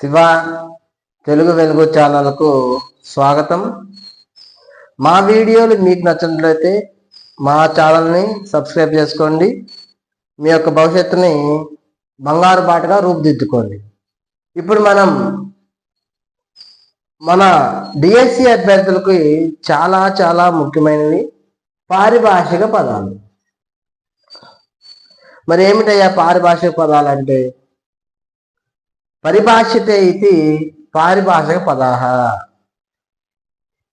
శివ తెలుగు వెలుగు ఛానల్కు స్వాగతం. మా వీడియోలు మీకు నచ్చినట్లయితే మా ఛానల్ని సబ్స్క్రైబ్ చేసుకోండి. మీ యొక్క భవిష్యత్తుని బంగారు బాటగా రూపుదిద్దుకోండి. ఇప్పుడు మనం మన డిఎస్సి అభ్యర్థులకి చాలా చాలా ముఖ్యమైనవి పారిభాషిక పదాలు. మరి ఏమిటయ్యా పారిభాషిక పదాలు అంటే పరిభాషితే ఇది పారిభాషిక పదాహ.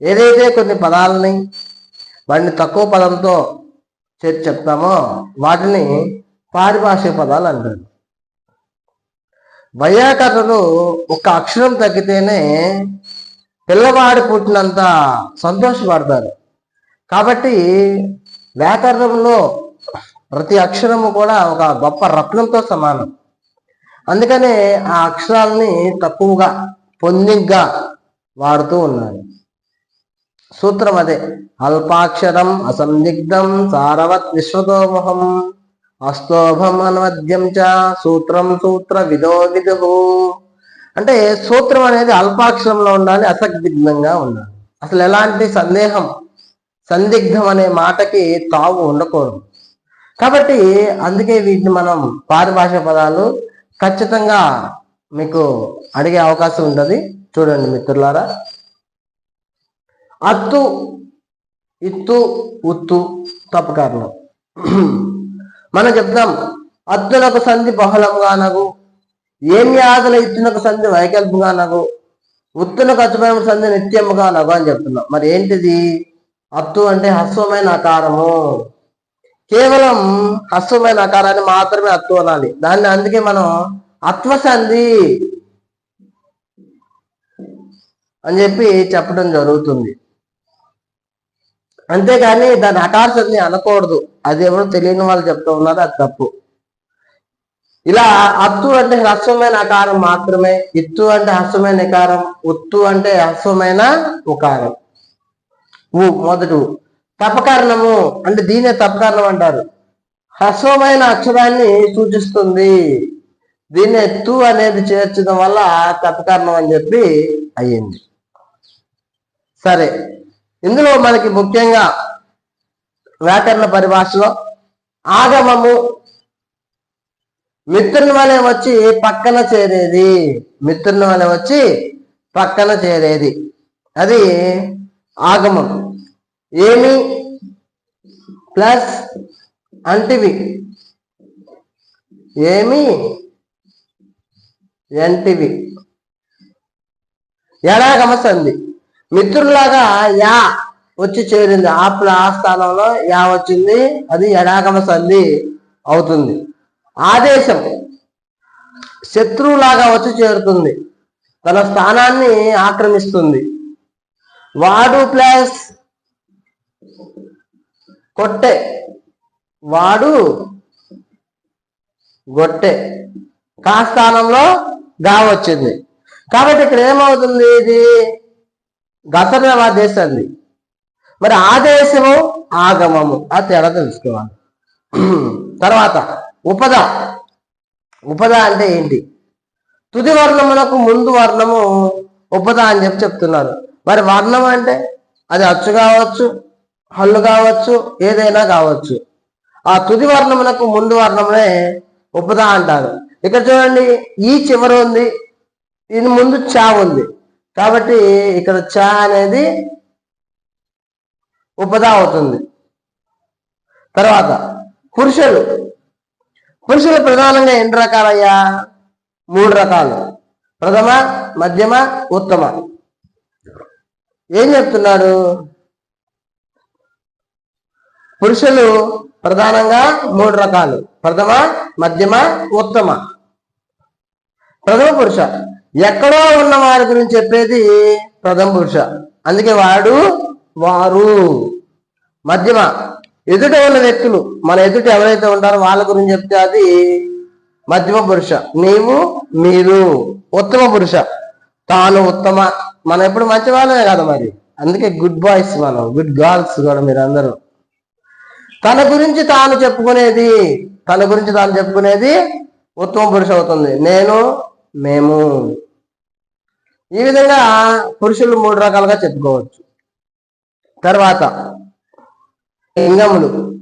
ఏదైతే కొన్ని పదాలని వాటిని తక్కువ పదంతో చేర్చి చెప్తామో వాటిని పారిభాషిక పదాలు అంటారు. వైయాకరణలు ఒక అక్షరం తగ్గితేనే పిల్లవాడు పుట్టినంత సంతోషపడతారు కాబట్టి వ్యాకరణంలో ప్రతి అక్షరము కూడా ఒక గొప్ప రత్నంతో సమానం. అందుకనే ఆ అక్షరాలని తక్కువగా పొందిగ్గా వాడుతూ ఉన్నారు. సూత్రం అదే అల్పాక్షరం అసందిగ్ధం సారవత్ విశ్వతోమహం అస్తోభం అనవద్యం చ సూత్రం సూత్ర విదో విదు. అంటే సూత్రం అనేది అల్పాక్షరంలో ఉండాలి అసందిగ్ధంగా ఉండాలి. అసలు ఎలాంటి సందేహం సందిగ్ధం అనే మాటకి తావు ఉండకూడదు. కాబట్టి అందుకే వీటిని మనం పారిభాష పదాలు ఖచ్చితంగా మీకు అడిగే అవకాశం ఉంటుంది చూడండి మిత్రులారా. అత్తు ఇత్తు ఉత్తు తప్పు కారణం మనం చెప్తాం అత్తునకు సంధి బహుళంగా నగు. ఏమి ఆదల ఇత్తునకు సంధి వైకల్పంగా నగు. ఉత్తునకు అచ్చుమైన సంధి నిత్యముగా నగు అని చెప్తున్నాం. మరి ఏంటిది? అత్తు అంటే హస్వమైన ఆకారము. కేవలం హస్వమైన ఆకారాన్ని మాత్రమే అత్తు అనాలి. దాన్ని అందుకే మనం అత్వసంధి అని చెప్పి చెప్పడం జరుగుతుంది. అంతేగాని దాని అకార సంధి అనకూడదు. అది ఎవరో తెలియని వాళ్ళు చెప్తూ ఉన్నారు అది తప్పు. ఇలా అత్తు అంటే హ్రస్వమైన ఆకారం మాత్రమే ఇత్తు అంటే హస్వమైన ఆకారం ఉత్తు అంటే హస్వమైన ఉకారం. ఊ మొదటి తపకారణము అంటే దీనే తపకారణం అంటారు. హ్రస్వమైన అక్షరాన్ని సూచిస్తుంది. దీన్ని ఎత్తు అనేది చేర్చడం వల్ల తపకారణం అని చెప్పి అయ్యింది. సరే ఇందులో మనకి ముఖ్యంగా వ్యాకరణ పరిభాషలో ఆగమము మిత్రుని వలె వచ్చి పక్కన చేరేది. మిత్రుని వలె వచ్చి పక్కన చేరేది. అది ఆగమం ఏమి ప్లస్ అంటివి. ఏమి ఎంటివి ఎడాగమ సంధి మిత్రులాగా యా వచ్చి చేరింది. ఆప్ల ఆ స్థానంలో యా వచ్చింది. అది ఎడాగమ సంధి అవుతుంది. ఆదేశం. శత్రువులాగా వచ్చి చేరుతుంది. తన స్థానాన్ని ఆక్రమిస్తుంది. వాడు ప్లస్ కొట్టె. వాడు గొట్టె. కా స్థానంలో గా వచ్చింది. కాబట్టి ఇక్కడ ఏమవుతుంది ఇది? గతమైన ఆదేశంది మరి ఆదేశము ఆగమము. అది తేడా తెలుసుకోవాలి. తర్వాత ఉపద. ఉపద అంటే ఏంటి? తుది వర్ణమునకు ముందు వర్ణము ఉపద అని చెప్పి చెప్తున్నారు. మరి వర్ణం అంటే అది అచ్చు కావచ్చు హల్లు కావచ్చు ఏదైనా కావచ్చు. ఆ తుది వర్ణమునకు ముందు వర్ణమునే ఉపద అంటారు. ఇక్కడ చూడండి ఈ చివర ఉంది ఇది ముందు చా ఉంది. కాబట్టి ఇక్కడ చా అనేది ఉపద అవుతుంది. తర్వాత పురుషులు. పురుషులు ప్రధానంగా ఎన్ని రకాలయ్యా? మూడు రకాలు. ప్రథమ మధ్యమ ఉత్తమ. ఏం చెప్తున్నాడు? పురుషులు ప్రధానంగా మూడు రకాలు. ప్రథమ మధ్యమ ఉత్తమ. ప్రథమ పురుష. ఎక్కడో ఉన్న వారి గురించి చెప్పేది ప్రథమ పురుష. అందుకే వాడు వారు. మధ్యమ. ఎదుట ఉన్న వ్యక్తులు. మన ఎదుట ఎవరైతే ఉంటారో వాళ్ళ గురించి చెప్తే అది మధ్యమ పురుష. నీవు మీరు. ఉత్తమ పురుష. తాను ఉత్తమ. మనం ఎప్పుడు మంచి వాళ్ళమే కదా మరి. అందుకే గుడ్ బాయ్స్ మనం. గుడ్ గర్ల్స్ కూడా మీరు అందరూ తన గురించి తాను చెప్పుకునేది తన గురించి తాను చెప్పుకునేది ఉత్తమ పురుషు అవుతుంది. నేను మేము. ఈ విధంగా పురుషులు మూడు రకాలుగా చెప్పుకోవచ్చు. తర్వాత లింగములు.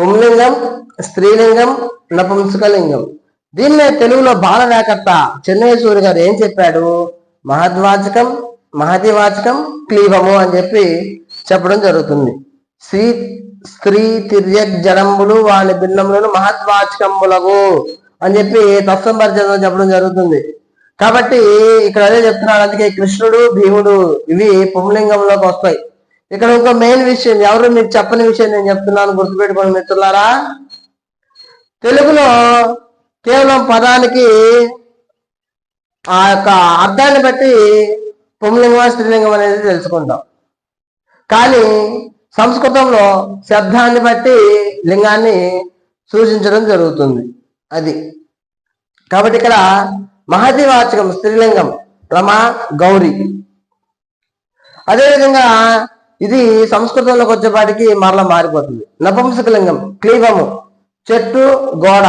పుంలింగం స్త్రీలింగం నపుంసకలింగం. దీన్నే తెలుగులో బాలవేకర్త చెన్నయ్య సూర్య గారు ఏం చెప్పాడు? మహద్వాచకం మహతివాచకం క్లీబము అని చెప్పి చెప్పడం జరుగుతుంది. స్త్రీ స్త్రీ తిర్యక్ జనములు వాని భిన్నములను మహద్వాచకములకు అని చెప్పి తత్సంపరిచయం చెప్పడం జరుగుతుంది. కాబట్టి ఇక్కడ అదే చెప్తున్నాడు. అందుకే కృష్ణుడు భీముడు ఇవి పుంలింగంలోకి వస్తాయి. ఇక్కడ ఇంకో మెయిన్ విషయం ఎవరు మీకు చెప్పని విషయం నేను చెప్తున్నాను గుర్తుపెట్టుకోండి మిత్రులారా? తెలుగులో కేవలం పదానికి ఆ యొక్క అర్థాన్ని బట్టి పుంలింగం స్త్రీలింగం అనేది తెలుసుకుంటాం. కానీ సంస్కృతంలో శబ్దాన్ని బట్టి లింగాన్ని సూచించడం జరుగుతుంది. అది. కాబట్టి ఇక్కడ మహతివాచకం స్త్రీలింగం రమ గౌరి. అదేవిధంగా ఇది సంస్కృతంలోకి వచ్చేపాటికి మరలా మారిపోతుంది. నపుంసకలింగం క్లీబము చెట్టు గోడ.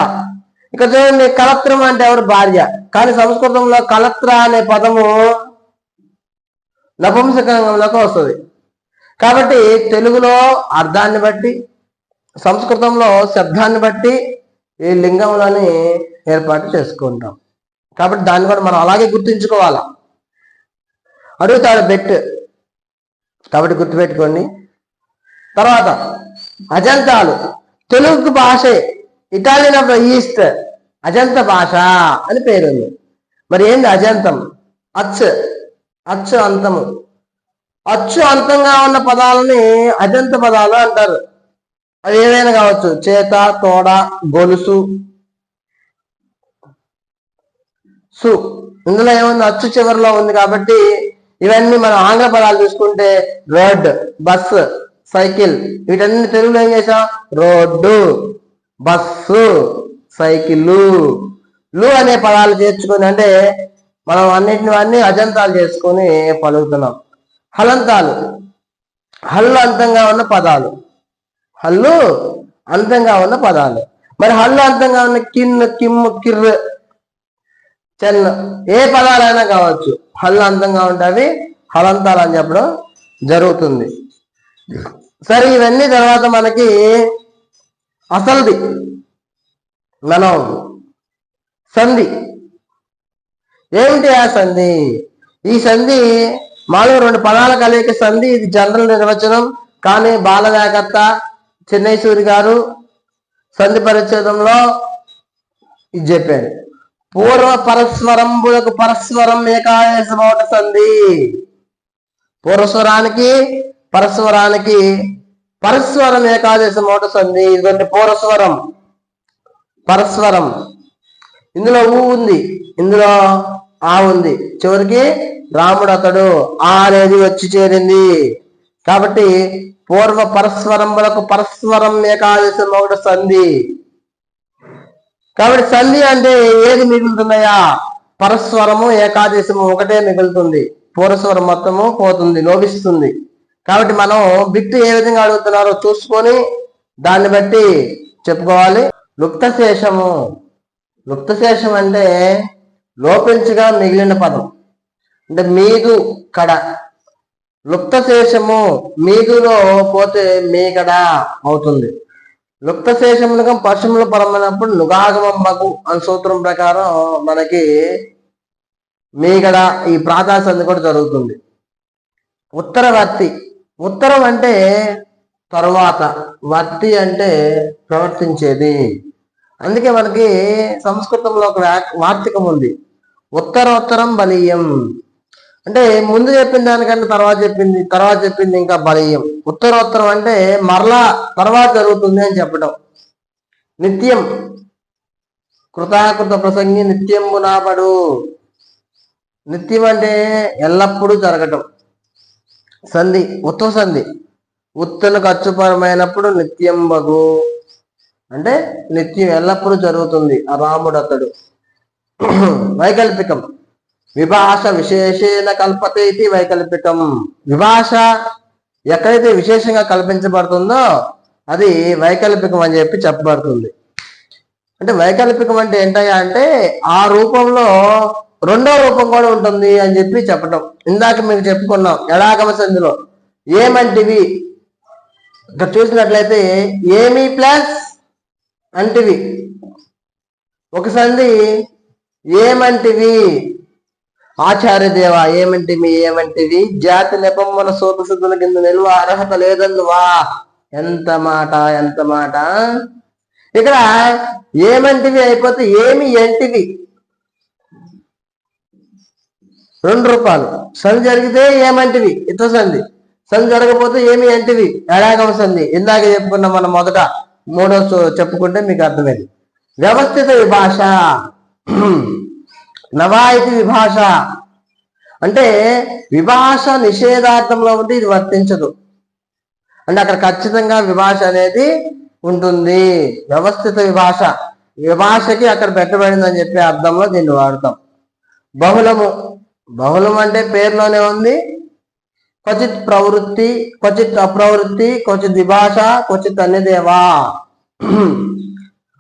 ఇక చూడండి కలత్రం అంటే ఎవరు? భార్య. కానీ సంస్కృతంలో కలత్ర అనే పదము నపుంసకలింగంలోకి వస్తుంది. కాబట్టి తెలుగులో అర్థాన్ని బట్టి సంస్కృతంలో శబ్దాన్ని బట్టి ఈ లింగములని ఏర్పాటు చేసుకుంటాం. కాబట్టి దాన్ని కూడా మనం అలాగే గుర్తుంచుకోవాలా? అడుగుతాడు బెట్. కాబట్టి గుర్తుపెట్టుకోండి. తర్వాత అజంతాలు. తెలుగు భాషే. Italian of the east. Ajanta భాష అని పేరుంది. మరి ఏంది అజంతం? అచ్ అచ్చు అంతము. అచ్చు అంతంగా ఉన్న పదాలని అజంత పదాలు అంటారు. అది ఏదైనా కావచ్చు చేత తోడ గొలుసు సు. ఇందులో ఏముంది? అచ్చు చివరిలో ఉంది కాబట్టి ఇవన్నీ మనం ఆంగ్ల పదాలు చూసుకుంటే రోడ్ బస్ సైకిల్. వీటన్ని తెలుగులో ఏం చేసాం రోడ్డు బస్సు సైకిల్. లు అనే పదాలు చేర్చుకొని అంటే మనం అన్నిటిని అన్ని అజంతాలు చేసుకొని పలుకుతున్నాం. హలంతాలు. హల్లు అంతంగా ఉన్న పదాలు. హల్లు అంతంగా ఉన్న పదాలు. మరి హల్లు అంతంగా ఉన్న కిన్ను కిమ్ము కిర్రు చెన్న ఏ పదాలైనా కావచ్చు. హల్లు అంతంగా ఉంటే హలంతాలు అని చెప్పడం జరుగుతుంది. సరే ఇవన్నీ తర్వాత మనకి అసలుది మనం సంధి. ఏమిటి ఆ సంధి? ఈ సంధి మాలో రెండు పదాల కలయిక సంధి ఇది జనరల్ నిర్వచనం. కానీ బాలవేగత్త చెన్నై చెన్నైసూరి గారు సంధి పరిచ్ఛేదంలో ఇది చెప్పారు. పూర్వ పరస్వరంబులకు పరస్వరం ఏకాదేశమౌట సంధి. పూర్వస్వరానికి పరస్వరానికి పరస్వరం ఏకాదేశమౌట సంధి. ఇదిగోండి పూర్వస్వరం. పరస్వరం ఇందులో ఊ ఉంది. ఇందులో ఆ ఉంది. చివరికి రాముడు అతడు ఆ అనేది వచ్చి చేరింది. కాబట్టి పూర్వ పరస్వరములకు పరస్వరం ఏకాదశం ఒకటి సంధి. కాబట్టి సంధి అంటే ఏది మిగులుతున్నాయా? పరస్వరము ఏకాదశము ఒకటే మిగులుతుంది. పూర్వస్వరం మొత్తము పోతుంది లోపిస్తుంది కాబట్టి మనం బిట్టు ఏ విధంగా అడుగుతున్నారో చూసుకొని దాన్ని బట్టి చెప్పుకోవాలి. లుప్త శేషము లుప్త శేషం అంటే లోపించగా మిగిలిన పదం. అంటే మీదు కడ. లుప్త శేషము మీదులో పోతే మీకడ అవుతుంది. లుప్త శేషమునకం పశువుల పరమైనప్పుడు నుగాగమంబకు అని సూత్రం ప్రకారం మనకి మీగడ ఈ ప్రాతాసంది కూడా జరుగుతుంది. ఉత్తర వత్తి ఉత్తరం అంటే తరువాత. వర్తి అంటే ప్రవర్తించేది. అందుకే మనకి సంస్కృతంలో ఒక వార్తికం ఉంది. ఉత్తరోత్తరం బలీయం. అంటే ముందు చెప్పిన దానికంటే తర్వాత చెప్పింది తర్వాత చెప్పింది ఇంకా బలీయం. ఉత్తరోత్తరం అంటే మరలా తర్వాత జరుగుతుంది అని చెప్పడం నిత్యం. కృతాకృత ప్రసంగి నిత్యం నాపడు నిత్యం అంటే ఎల్లప్పుడూ జరగటం. సంధి ఉత్తవ సంధి. ఉత్తనకు అచ్చుపరమైనప్పుడు నిత్యం బగు అంటే నిత్యం ఎల్లప్పుడూ జరుగుతుంది. ఆ రాముడు అతడు వైకల్పికం. విభాష విశేషేణ కల్పతే ఇది వైకల్పికం. విభాష ఎక్కడైతే విశేషంగా కల్పించబడుతుందో అది వైకల్పికం అని చెప్పి చెప్పబడుతుంది. అంటే వైకల్పికం అంటే ఏంటయ్యా అంటే ఆ రూపంలో రెండో రూపం కూడా ఉంటుంది అని చెప్పి చెప్పటం. ఇందాక మీకు చెప్పుకున్నాం ఎడాగమ సంధిలో. ఏమంటివి? ఇక్కడ చూసినట్లయితే ఏమి ప్లస్ అంటివి. ఒక సంధి ఏమంటివి? ఆచార్య దేవ ఏమంటివి? ఏమంటివి జాతి నెపమ్మన సూపశుద్ధుల కింద నిల్వ అర్హత లేదందువా? ఎంత మాట ఎంత మాట? ఇక్కడ ఏమంటివి అయిపోతే ఏమి ఎంటివి రెండు రూపాయలు సంధి జరిగితే ఏమంటివి? ఇతర సంధి. సంధి జరగకపోతే ఏమి ఎంటివి ఎడాగమ సంధి. ఇందాక చెప్పుకున్నాం మనం మొదట. మూడో చెప్పుకుంటే మీకు అర్థమైంది. వ్యవస్థిత విభాష. నవాయితీ విభాష. అంటే విభాష నిషేధార్థంలో ఉంటే ఇది వర్తించదు. అంటే అక్కడ ఖచ్చితంగా విభాష అనేది ఉంటుంది. వ్యవస్థిత విభాష. విభాషకి అక్కడ పెట్టబడిందని చెప్పే అర్థంలో దీన్ని వాడతాం. బహుళము. బహుళం అంటే పేరులోనే ఉంది క్వచిత్ ప్రవృత్తి క్వచిత్ అప్రవృత్తి క్వచిత్ విభాష క్వచిత్ అన్యదేవా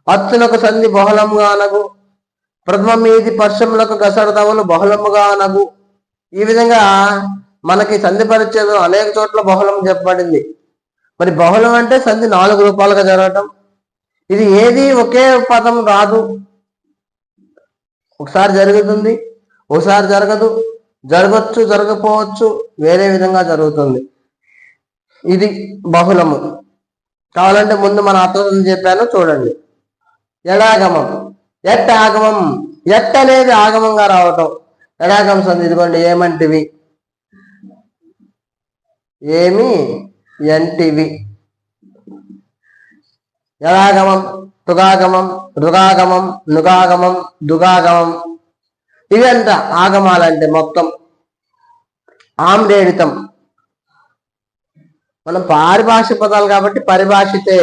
అత్తులకు సంధి బహుళంగా అనగు ప్రథమ మీది పర్షములకు గసడదవులు బహుళముగా అనగు ఈ విధంగా మనకి సంధి పరిచయం అనేక చోట్ల బహుళం చెప్పబడింది. మరి బహుళం అంటే సంధి నాలుగు రూపాలుగా జరగటం. ఇది ఏది ఒకే పదం రాదు. ఒకసారి జరుగుతుంది ఒకసారి జరగదు. జరగచ్చు జరగకపోవచ్చు వేరే విధంగా జరుగుతుంది. ఇది బహుళము. కావాలంటే ముందు మన అర్థం చెప్పాను చూడండి. ఎడాగమం ఎట్ ఆగమం? ఎట్ అనేది ఆగమంగా రావటం. ఎడాగం సంధి ఇదిగోండి ఏమంటివి? ఏమి? ఎంటివి ఎడాగమం తుగాగమం రుగాగమం నుగాగమం దుగాగమం. ఇదంతా ఆగమాలంటే మొత్తం ఆమ్రేణితం మనం పారిభాష పదాలు కాబట్టి పరిభాషితే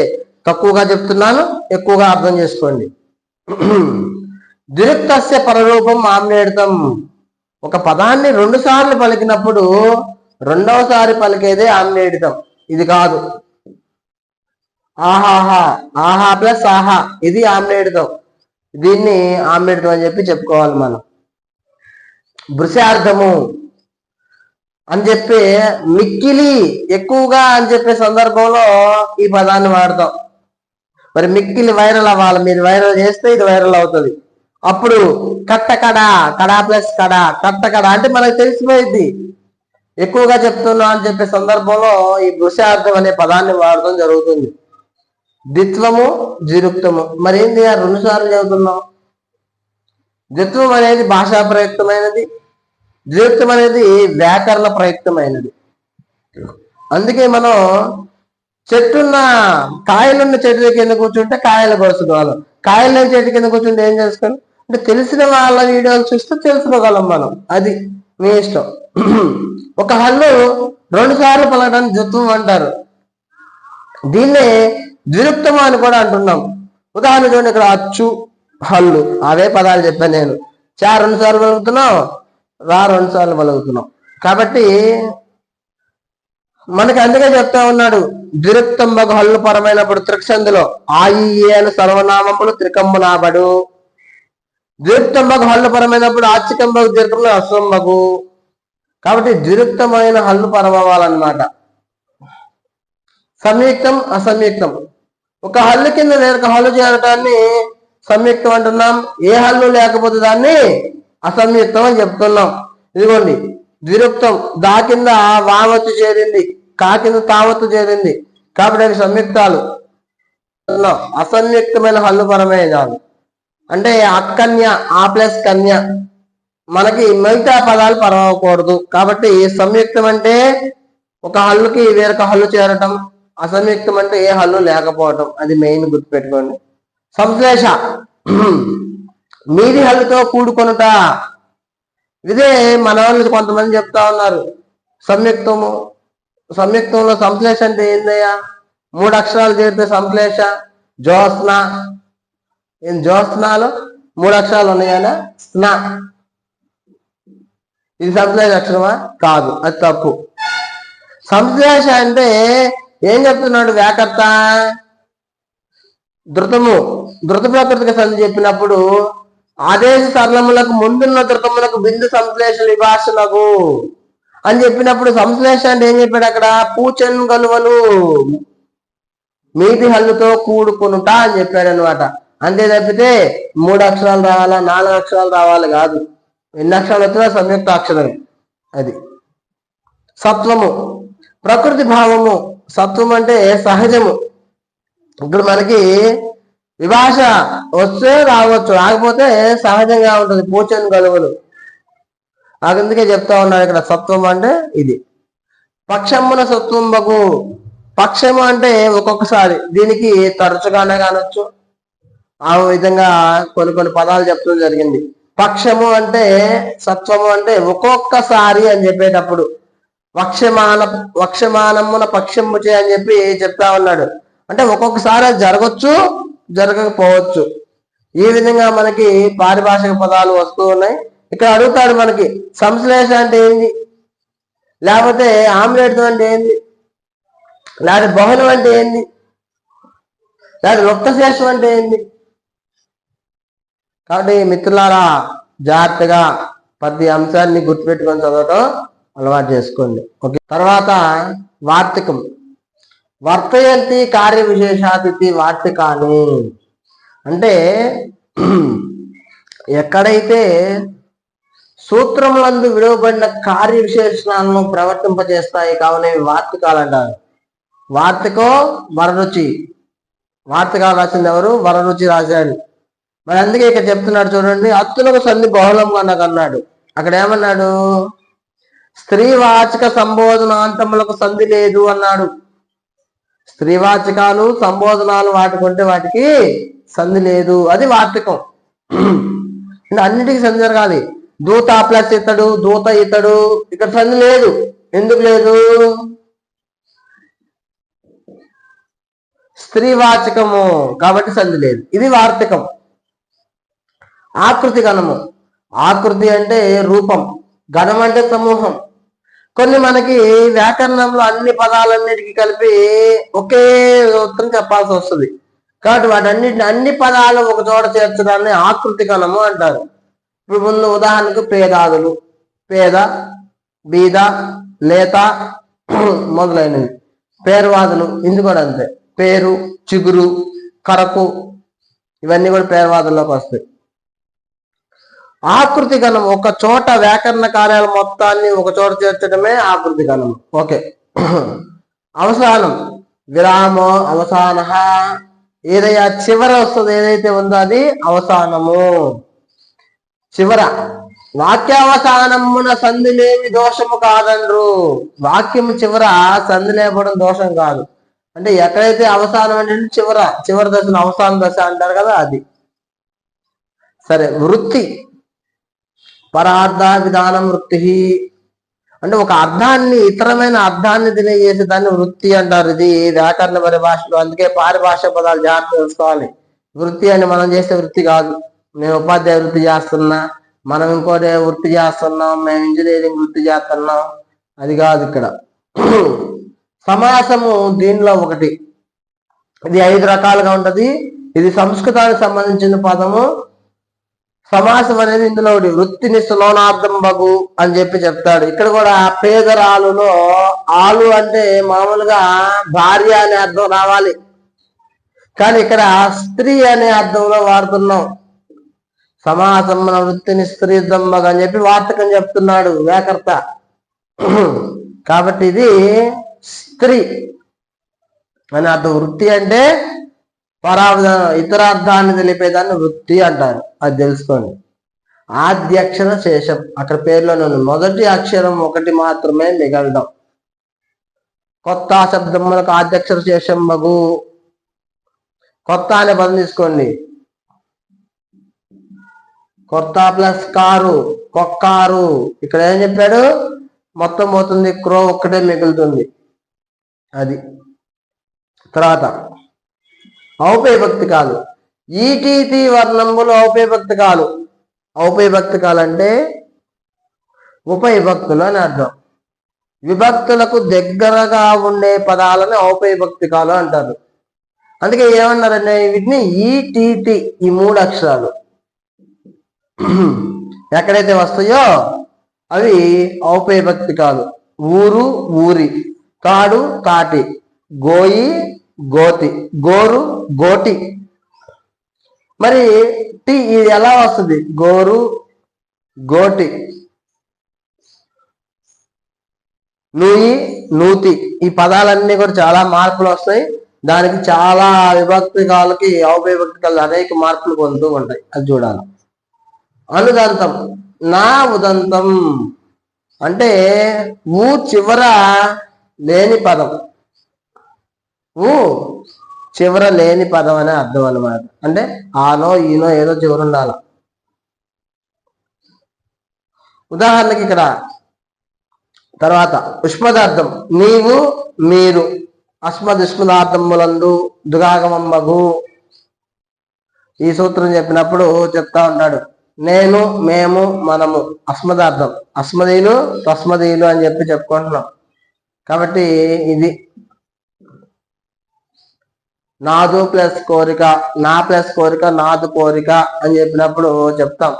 తక్కువగా చెప్తున్నాను ఎక్కువగా అర్థం చేసుకోండి. దిరుక్తస్య పరరూపం ఆమ్రేడితం. ఒక పదాన్ని రెండు సార్లు పలికినప్పుడు రెండవసారి పలికేదే ఆమ్లేడితం ఇది కాదు. ఆహాహా ఆహా ప్లస్ ఆహా ఇది ఆమ్లేడితం దీన్ని ఆమ్లేడితం అని చెప్పి చెప్పుకోవాలి మనం. భృశార్థము అని చెప్పి మిక్కిలి ఎక్కువగా అని చెప్పే సందర్భంలో ఈ పదాన్ని వాడతాం. మరి మిక్కిలి వైరల్ అవ్వాలి. మీరు వైరల్ చేస్తే ఇది వైరల్ అవుతుంది. అప్పుడు కట్ట కడ కడా ప్లస్ కడ కట్ట కడ అంటే మనకు తెలిసిపోయింది. ఎక్కువగా చెప్తున్నా అని చెప్పే సందర్భంలో ఈ భృశార్థం అనే పదాన్ని వాడటం జరుగుతుంది. ద్విత్వము జిరుక్తము మరి ఏంది రెండు సార్లు చదువుతున్నాం ద్విత్వం అనేది భాషా ప్రయుక్తమైనది ద్విత్వం అనేది వ్యాకరణ ప్రయుక్తమైనది. అందుకే మనం చెట్టున్న కాయలున్న చెట్టు కింద కూర్చుంటే కాయలు కోసుకోగలం కాయలు లేని చెట్టు కింద కూర్చుంటే ఏం చేసుకోవాలి అంటే తెలిసిన వాళ్ళ వీడియోలు చూస్తే తెలుసుకోగలం మనం. అది మీ ఇష్టం. ఒక హల్లు రెండు సార్లు పలకడానికి ద్విత్వం అంటారు. దీన్నే ద్విరుక్తము అని కూడా అంటున్నాం. ఉదాహరణ చూడండి ఇక్కడ అచ్చు హల్లు అవే పదాలు చెప్పాను నేను. చా రెండు సార్లు పలుకుతున్నావు? రా రెండు పలుకుతున్నాం కాబట్టి మనకి అందుకే చెప్తా ఉన్నాడు ద్విరుక్తంబకు హల్లు పరమైనప్పుడు త్రిక్షందులో ఆయియే అని సర్వనామములు త్రికంబనాబడు నాబడు హల్లు పరమైనప్పుడు ఆచికంబగు దీర్ఘంలో అశ్వంబగు కాబట్టి ద్విరుక్తమైన హల్లు పరమవ్వాలన్నమాట. సంయుక్తం అసంయుక్తం. ఒక హల్లు కింద వేరొక హల్లు చేరటాన్ని సంయుక్తం అంటున్నాం. ఏ హల్లు లేకపోతే దాన్ని అసంయుక్తం అని చెప్తున్నాం ఇదిగోండి ద్విరుక్తం దా కింద వావత్తు చేరింది కా కింద తావత్తు చేరింది. కాబట్టి అవి సంయుక్తాలు. అసంయుక్తమైన హల్లు పరమేదాలు అంటే అక్కన్య ఆ ప్లస్ కన్య మనకి మిగతా పదాలు పరవకూడదు. కాబట్టి సంయుక్తం అంటే ఒక హల్లుకి వేరొక హల్లు చేరటం అసంయుక్తం అంటే ఏ హల్లు లేకపోవటం. అది మెయిన్ గుర్తుపెట్టుకోండి. సంశ్లేష. మీది హలుతో కూడుకొనుట. ఇదే మన వాళ్ళు కొంతమంది చెప్తా ఉన్నారు. సంయుక్తము సంయుక్తంలో సంశ్లేష అంటే ఏందయ్యా? మూడు అక్షరాలు చేరితే సంశ్లేష జ్యోత్స్న. ఏం జ్యోత్స్నాలు? మూడు అక్షరాలు ఉన్నాయనా? స్న ఇది సంశ్లేష అక్షరమా? కాదు అది తప్పు. సంశ్లేష అంటే ఏం చెప్తున్నాడు వ్యాకర్త? ధృతము ధృత ప్రకృతికి సంధి చెప్పినప్పుడు ఆదేశ సరళములకు ముందున్న ధృతములకు బిందు సంశ్లేష విభాషలకు అని చెప్పినప్పుడు సంశ్లేష అంటే ఏం చెప్పాడు అక్కడ? పూచన్ గలువలు మీది హల్లుతో కూడుకునుట అని చెప్పాడు అనమాట అంతే తప్పితే మూడు అక్షరాలు రావాలా? నాలుగు అక్షరాలు రావాలి కాదు. ఎన్ని అక్షరాలు వచ్చినా సంయుక్త అక్షరమే అది. సత్వము. ప్రకృతి భావము. సత్వం అంటే సహజము. ఇప్పుడు మనకి విభాష వస్తే రావచ్చు. రాకపోతే సహజంగా ఉంటుంది. పూచని గలువులు అందుకే చెప్తా ఉన్నాడు ఇక్కడ సత్వం అంటే ఇది. పక్షమున సత్వం బగు పక్షము అంటే ఒక్కొక్కసారి. దీనికి తరచుగానే కానొచ్చు. ఆ విధంగా కొన్ని కొన్ని పదాలు చెప్తూ జరిగింది. పక్షము అంటే సత్వము అంటే ఒక్కొక్కసారి అని చెప్పేటప్పుడు. వక్షమాన వక్షమానమున పక్షము అని చెప్పి చెప్తా ఉన్నాడు. అంటే ఒక్కొక్కసారి అది జరగచ్చు జరగకపోవచ్చు. ఈ విధంగా మనకి పారిభాషిక పదాలు వస్తూ ఉన్నాయి. ఇక్కడ అడుగుతాడు మనకి సంశ్లేష అంటే ఏంది? లేకపోతే ఆమ్లెట్ అంటే ఏంది? లేకపోతే బహుళం అంటే ఏంది? లేకపోతే లుప్తశేషం అంటే ఏంది? కాబట్టి మిత్రులారా జాగ్రత్తగా ప్రతి అంశాన్ని గుర్తుపెట్టుకొని చదవటం అలవాటు చేసుకోండి. ఓకే. తర్వాత వార్తికం. వర్తయంతి కార్య విశేషాతిథి వార్తికాని. అంటే ఎక్కడైతే సూత్రములందు విడవబడిన కార్య విశేషణాలను ప్రవర్తింపజేస్తాయి కావున ఇవి వార్తికాలు అంటారు వార్తికో వరరుచి. వార్తికాలు రాసింది ఎవరు? వరరుచి రాశాడు మరి అందుకే ఇక్కడ చెప్తున్నాడు చూడండి అత్తులకు సంధి బహుళంగా నాకు అన్నాడు. అక్కడ ఏమన్నాడు? స్త్రీవాచక సంబోధనాంతములకు సంధి లేదు అన్నాడు. స్త్రీవాచకాలు సంబోధనాలు వాటికుంటే వాటికి సంధి లేదు. అది వార్తకం. అన్నిటికీ సంధి జరగాలి. దూత ప్లస్ ఇతడు దూత ఇతడు ఇక్కడ సంధి లేదు. ఎందుకు లేదు? స్త్రీవాచకము కాబట్టి సంధి లేదు. ఇది వార్తకం. ఆకృతి గణము. ఆకృతి అంటే రూపం. గణం అంటే సమూహం. కొన్ని మనకి వ్యాకరణంలో అన్ని పదాలన్నిటికీ కలిపి ఒకే సూత్రం చెప్పాల్సి వస్తుంది. కాబట్టి వాటన్నిటిని అన్ని పదాలు ఒక చోట చేర్చడాన్ని ఆకృతి అంటారు. ఇప్పుడు ముందు ఉదాహరణకు పేదాదులు. పేద బీద లేత మొదలైనవి. పేరువాదులు ఇది కూడా అంతే. పేరు చిగురు కరకు ఇవన్నీ కూడా పేరువాదుల్లోకి వస్తాయి. ఆకృతి గణం ఒక చోట వ్యాకరణ కార్యాల మొత్తాన్ని ఒక చోట చేర్చడమే ఆకృతి గణం ఓకే. అవసానం. విరామం అవసాన. ఏదైనా చివర వస్తుంది. ఏదైతే ఉందో అది అవసానము. చివర. వాక్యావసానమున సంధి లేని దోషము కాదండ్రు. వాక్యము చివర సంధి లేపడం దోషం కాదు. అంటే ఎక్కడైతే అవసానం అంటే చివర చివరి దశను అవసాన దశ అంటారు కదా అది. సరే వృత్తి. పరార్థ విధానం వృత్తి. అంటే ఒక అర్థాన్ని ఇతరమైన అర్థాన్ని తెలియజేసే దాన్ని వృత్తి అంటారు. ఇది వ్యాకరణ పరిభాషలో అందుకే పారిభాష పదాలు జాగ్రత్త తెలుసుకోవాలి. వృత్తి అని మనం చేసే వృత్తి కాదు. మేము ఉపాధ్యాయ వృత్తి చేస్తున్నా మనం ఇంకోటి వృత్తి చేస్తున్నాం మేము ఇంజనీరింగ్ వృత్తి చేస్తున్నాం. అది కాదు ఇక్కడ. సమాసము దీనిలో ఒకటి. ఇది ఐదు రకాలుగా ఉంటది. ఇది సంస్కృతానికి సంబంధించిన పదము. సమాసం అనేది ఇందులో ఒకటి వృత్తిని సులోనార్థం బగు అని చెప్పి చెప్తాడు. ఇక్కడ కూడా పేదరాలులో ఆలు అంటే మామూలుగా భార్య అనే అర్థం రావాలి. కానీ ఇక్కడ స్త్రీ అనే అర్థంలో వాడుతున్నాం. సమాసం మన వృత్తిని స్త్రీ దమ్మగ అని చెప్పి వార్తకం చెప్తున్నాడు వ్యాకర్త. కాబట్టి ఇది స్త్రీ అని అర్థం. వృత్తి అంటే పరా ఇతర అర్థాన్ని తెలిపేదాన్ని వృత్తి అంటారు. అది తెలుసుకోండి. ఆద్యక్షర శేషం. అక్కడ పేర్లోనే ఉంది. మొదటి అక్షరం ఒకటి మాత్రమే మిగలడం. కొత్త శబ్దములకు ఆద్యక్షర శేషం మగు కొత్త అనే పదం తీసుకోండి. కొత్త ప్లస్ కారు కొక్కారు. ఇక్కడ ఏం చెప్పాడు? మొత్తం పోతుంది. క్రో ఒక్కటే మిగులుతుంది. అది. తర్వాత ఔపయభక్తికాలు ఈటీతి వర్ణంబులు ఔపయభక్తికాలు ఔపయభక్తికాలు అంటే ఉపయభక్తులు అని అర్థం. విభక్తులకు దగ్గరగా ఉండే పదాలని ఔపయభక్తికాలు అంటారు. అందుకే ఏమన్నారంటే వీటిని ఈటీటి ఈ మూడు అక్షరాలు. ఎక్కడైతే వస్తాయో అవి ఔపయభక్తికాలు ఊరు ఊరి కాడు కాటి గోయి గోతి గోరు గోటి. మరి టీ ఇది ఎలా వస్తుంది? గోరు గోటి. నూయి నూతి. ఈ పదాలన్నీ కూడా చాలా మార్పులు వస్తాయి. దానికి చాలా విభక్తి కాలకి కాలు అనేక మార్పులు పొందుతూ ఉంటాయి. అది చూడాలి. అనుదంతం. నా ఉదంతం. అంటే ఊ చివర లేని పదం. ఊ చివర లేని పదం అనే అర్థం అన్నమాట. అంటే ఆనో ఈనో ఏదో చివర ఉండాల. ఉదాహరణకి ఇక్కడ తర్వాత ఉష్మదార్థం. నీవు మీరు అస్మదుష్మదార్థములందు దుగాగమమ్మగు ఈ సూత్రం చెప్పినప్పుడు చెప్తా ఉంటాడు. నేను మేము మనము అస్మదార్థం. అస్మదీలు తస్మదీలు అని చెప్పి చెప్పుకుంటున్నాం. కాబట్టి ఇది నాదు ప్లస్ కోరిక నా ప్లస్ కోరిక నాదు కోరిక అని చెప్పినప్పుడు చెప్తాం.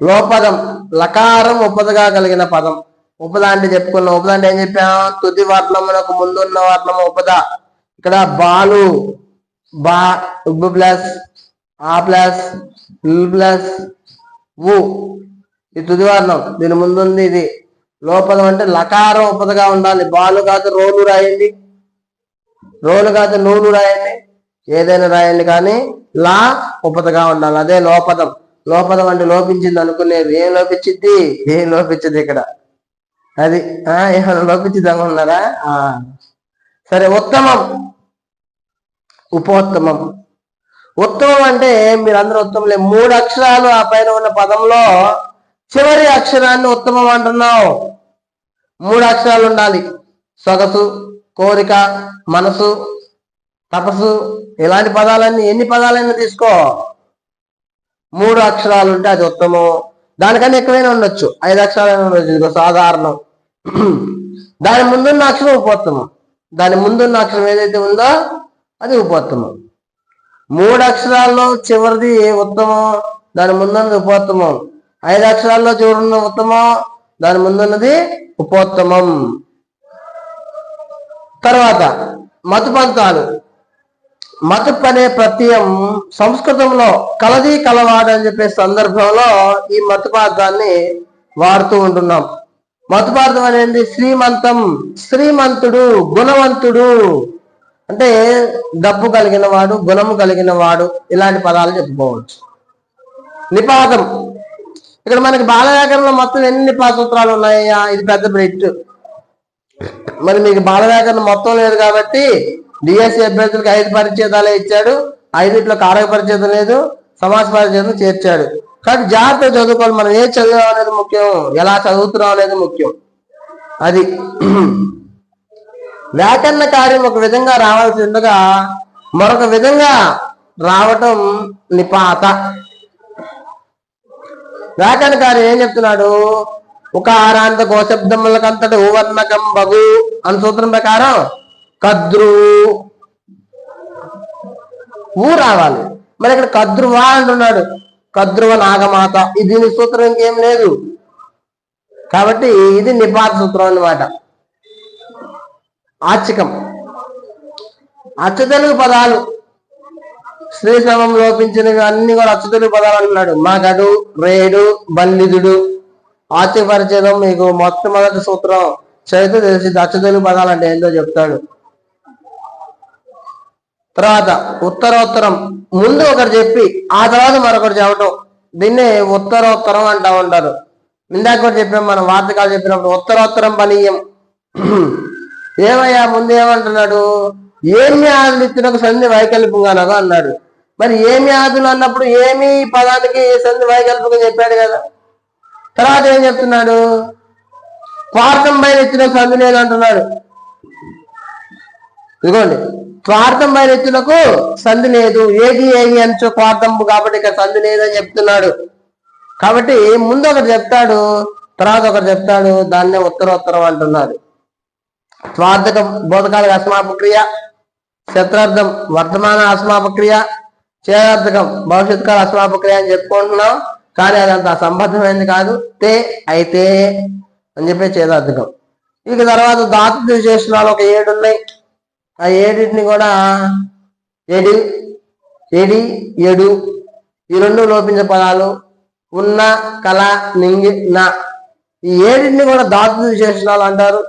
లోపదం లకారం ఉపదగా కలిగిన పదం. ఉపద అంటే చెప్పుకున్నాం. ఉపద అంటే ఏం చెప్పాం? తుది వర్ణమునకు ముందున్న వర్ణం ఉపద. ఇక్కడ బాలు బా ఉబ్బు ప్లస్ ఆ ప్లస్ ప్లస్ ఉ ఈ తుది వర్ణం. దీని ముందుంది ఇది. లోపదం అంటే లకారం ఉపదగా ఉండాలి. బాలు కాదు రోలు రాయండి రోలు కాదు నూలు రాయండి ఏదైనా రాయండి కానీ లా ఉపదగా ఉండాలి. అదే లోపదం. లోపదం అంటే లోపించింది అనుకునేది ఏం లోపించింది ఏం లోపించింది ఇక్కడ. అది ఆ ఏమైనా లోపించింది అనుకున్నారా ఆ. సరే ఉత్తమం. ఉపోత్తమం. ఉత్తమం అంటే మీరందరూ ఉత్తమలే. మూడు అక్షరాలు ఆ పైన ఉన్న పదంలో చివరి అక్షరాన్ని ఉత్తమం అంటున్నావు. మూడు అక్షరాలు ఉండాలి. సొగసు కోరిక మనసు తపస్సు ఇలాంటి పదాలన్నీ ఎన్ని పదాలైనా తీసుకో. మూడు అక్షరాలు ఉంటే అది ఉత్తమం. దానికన్నా ఎక్కువైనా ఉండొచ్చు. ఐదు అక్షరాలైనా ఉండొచ్చు. ఇదిగో సాధారణం. దాని ముందున్న అక్షరం ఉపోత్తమం. దాని ముందున్న అక్షరం ఏదైతే ఉందో అది ఉపోత్తమం. మూడు అక్షరాల్లో చివరిది ఉత్తమం? దాని ముందున్నది ఉపోత్తమం. ఐదు అక్షరాల్లో చివరిన్న ఉత్తమం. దాని ముందున్నది ఉపోత్తమం. తర్వాత మతు పంతాలు మతుప్ అనే ప్రత్యయం సంస్కృతంలో కలది కలవాడు అని చెప్పే సందర్భంలో ఈ మతుపార్థాన్ని వాడుతూ ఉంటున్నాం. మతుపార్థం అనేది శ్రీమంతం శ్రీమంతుడు గుణవంతుడు. అంటే డబ్బు కలిగిన వాడు గుణము కలిగిన వాడు ఇలాంటి పదాలు చెప్పుకోవచ్చు. నిపాతం. ఇక్కడ మనకి బాలవ్యాకరణలో మొత్తం ఎన్ని నిపాత సూత్రాలు ఉన్నాయా? ఇది పెద్ద బ్రెట్ మరి మీకు బాలవ్యాకరణం మొత్తం లేదు కాబట్టి డిఎస్సి అభ్యర్థులకు ఐదు పరిచేదాలే ఇచ్చాడు. ఐదుట్లో కారక పరిచేతం లేదు. సమాజ పరిచ్ఛేదం చేర్చాడు. కాబట్టి జాగ్రత్త చదువుకోవాలి. మనం ఏ చదివాం అనేది ముఖ్యం. ఎలా చదువుతున్నాం అనేది ముఖ్యం. అది వ్యాకరణ కార్యం ఒక విధంగా రావాల్సి ఉండగా మరొక విధంగా రావటం నిపాత. వ్యాకరణ కార్యం ఏం చెప్తున్నాడు? ఒక ఆరాంత గోశబ్దములకంతటి ఊవర్ణకం బగు అని సూత్రం ప్రకారం కద్రు ఊ రావాలి. మరి ఇక్కడ కద్రువా అంటున్నాడు. కద్రువ నాగమాత. ఇది దీని సూత్రం ఇంకేం లేదు. కాబట్టి ఇది నిపాత సూత్రం అన్నమాట. ఆచికం. అచ్చతెలుగు పదాలు శ్రీశ్రమం లోపించినవి అన్ని కూడా అచ్చతెలుగు పదాలు అంటున్నాడు. మగడు రేడు బల్లిదుడు ఆతి పరిచయం మీకు మొట్టమొదటి సూత్రం చరిత్ర తెలిసి అచ్చతెలుగు పదాలు అంటే ఏందో చెప్తాడు. తర్వాత ఉత్తరోత్తరం. ముందు ఒకటి చెప్పి ఆ తర్వాత మరొకటి చెప్పటం. దీన్ని ఉత్తరోత్తరం అంటా ఉంటారు. ఇందాక కూడా చెప్పాం మనం వార్తకాలు చెప్పినప్పుడు ఉత్తరోత్తరం పనీయం ఏమయ్యా ముందు ఏమంటున్నాడు? ఏమి ఆదులు ఇచ్చినకు సంధి వైకల్పంగానగా అన్నాడు. మరి ఏమి ఆదులు అన్నప్పుడు ఏమి పదానికి సంధి వైకల్పంగా చెప్పాడు కదా? తర్వాత ఏం చెప్తున్నాడు? స్వార్థం పైన ఇచ్చిన సంధి లేదు అంటున్నాడు. ఇదిగోండి. స్వార్థం పైన ఎత్తులకు సంధి లేదు. ఏది ఏది అంచో స్వార్థంపు కాబట్టి ఇక్కడ సందు లేదని చెప్తున్నాడు. కాబట్టి ముందు ఒకటి చెప్తాడు తర్వాత ఒకటి చెప్తాడు దాన్నే ఉత్తరోత్తరం అంటున్నాడు. స్వార్థకం బోధకాల అసమాపక్రియ శత్రార్థం వర్తమాన అసమాపక్రియ చేదార్థకం భవిష్యత్ కాల అసమాపక్రియ అని చెప్పుకుంటున్నాం. కానీ అదంత అసంబద్ధమైనది కాదు. తే అయితే అని చెప్పి చేదార్థకం. ఇక తర్వాత దాత విశేషణాలు ఒక ఏడు ఉన్నాయి. ఆ ఏడింటిని కూడా ఎడి ఎడి ఎడు ఈ రెండు లోపించే పదాలు ఉన్న కళ నింగి నా. ఈ ఏడింటిని కూడా దాత విశేషణాలు అంటారు.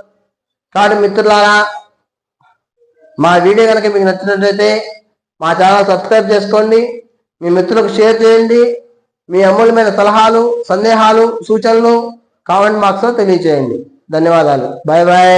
కాబట్టి మిత్రులారా మా వీడియో కనుక మీకు నచ్చినట్లయితే మా ఛానల్ సబ్స్క్రైబ్ చేసుకోండి. మీ మిత్రులకు షేర్ చేయండి. మీ అమూల్యమైన సలహాలు సందేహాలు సూచనలు కామెంట్ బాక్స్లో తెలియజేయండి ధన్యవాదాలు. Bye bye.